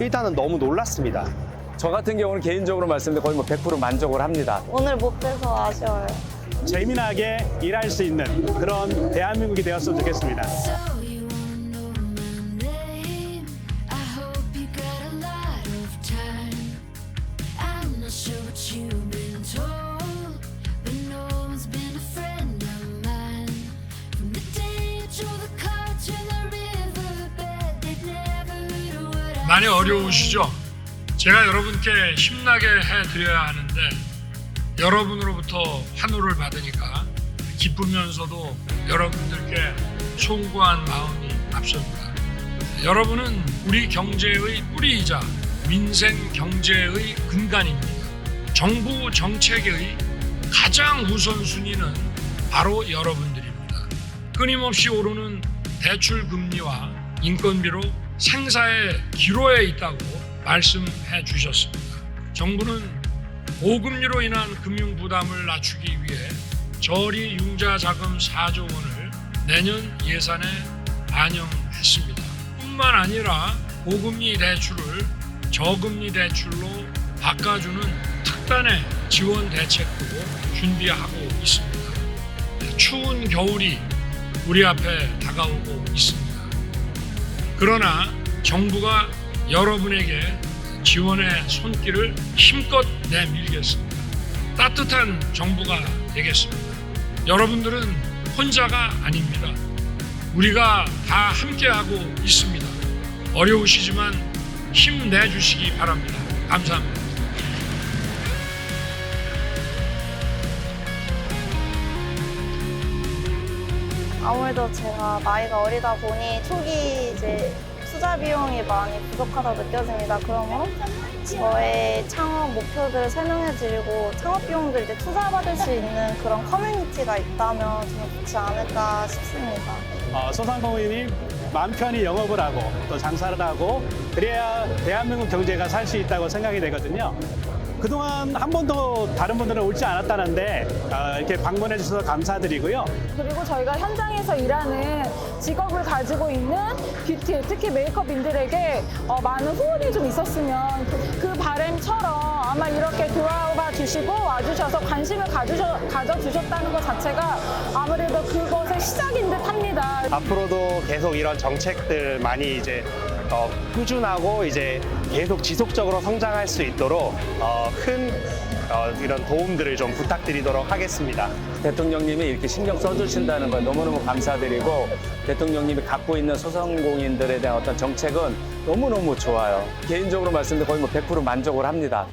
일단은 너무 놀랐습니다. 저 같은 경우는 개인적으로 말씀드리면 거의 뭐 100% 만족을 합니다. 오늘 못해서 아쉬워요. 재미나게 일할 수 있는 그런 대한민국이 되었으면 좋겠습니다. 많이 어려우시죠? 제가 여러분께 힘나게 해드려야 하는데 여러분으로부터 환호를 받으니까 기쁘면서도 여러분들께 송구한 마음이 앞섭니다. 여러분은 우리 경제의 뿌리이자 민생 경제의 근간입니다. 정부 정책의 가장 우선순위는 바로 여러분들입니다. 끊임없이 오르는 대출 금리와 인건비로 생사의 기로에 있다고 말씀해 주셨습니다. 정부는 고금리로 인한 금융 부담을 낮추기 위해 저리 융자 자금 4조 원을 내년 예산에 반영했습니다. 뿐만 아니라 고금리 대출을 저금리 대출로 바꿔주는 특단의 지원 대책도 준비하고 있습니다. 추운 겨울이 우리 앞에 다가오고 있습니다. 그러나 정부가 여러분에게 지원의 손길을 힘껏 내밀겠습니다. 따뜻한 정부가 되겠습니다. 여러분들은 혼자가 아닙니다. 우리가 다 함께하고 있습니다. 어려우시지만 힘내주시기 바랍니다. 감사합니다. 아무래도 제가 나이가 어리다 보니 초기 이제 투자 비용이 많이 부족하다고 느껴집니다. 그러므로 저의 창업 목표들을 설명해 드리고 창업 비용들 이제 투자받을 수 있는 그런 커뮤니티가 있다면 좀 좋지 않을까 싶습니다. 어, 소상공인이 마음 편히 영업을 하고 또 장사를 하고 그래야 대한민국 경제가 살 수 있다고 생각이 되거든요. 그동안 한 번도 다른 분들은 올지 않았다는데 어, 이렇게 방문해 주셔서 감사드리고요. 그리고 저희가 현장에서 일하는 직업을 가지고 있는 뷰티, 특히 메이크업인들에게 어, 많은 후원이 좀 있었으면 그, 그 바람처럼 아마 이렇게 돌아와 주시고 와주셔서 관심을 가주셔, 가져주셨다는 것 자체가 아무래도 그것의 시작인 듯 합니다. 앞으로도 계속 이런 정책들 많이 이제 어, 꾸준하고 이제 계속 지속적으로 성장할 수 있도록 어, 큰 어, 이런 도움들을 좀 부탁드리도록 하겠습니다. 대통령님이 이렇게 신경 써주신다는 걸 너무너무 감사드리고 대통령님이 갖고 있는 소상공인들에 대한 어떤 정책은 너무너무 좋아요. 개인적으로 말씀드리면 거의 뭐 100% 만족을 합니다.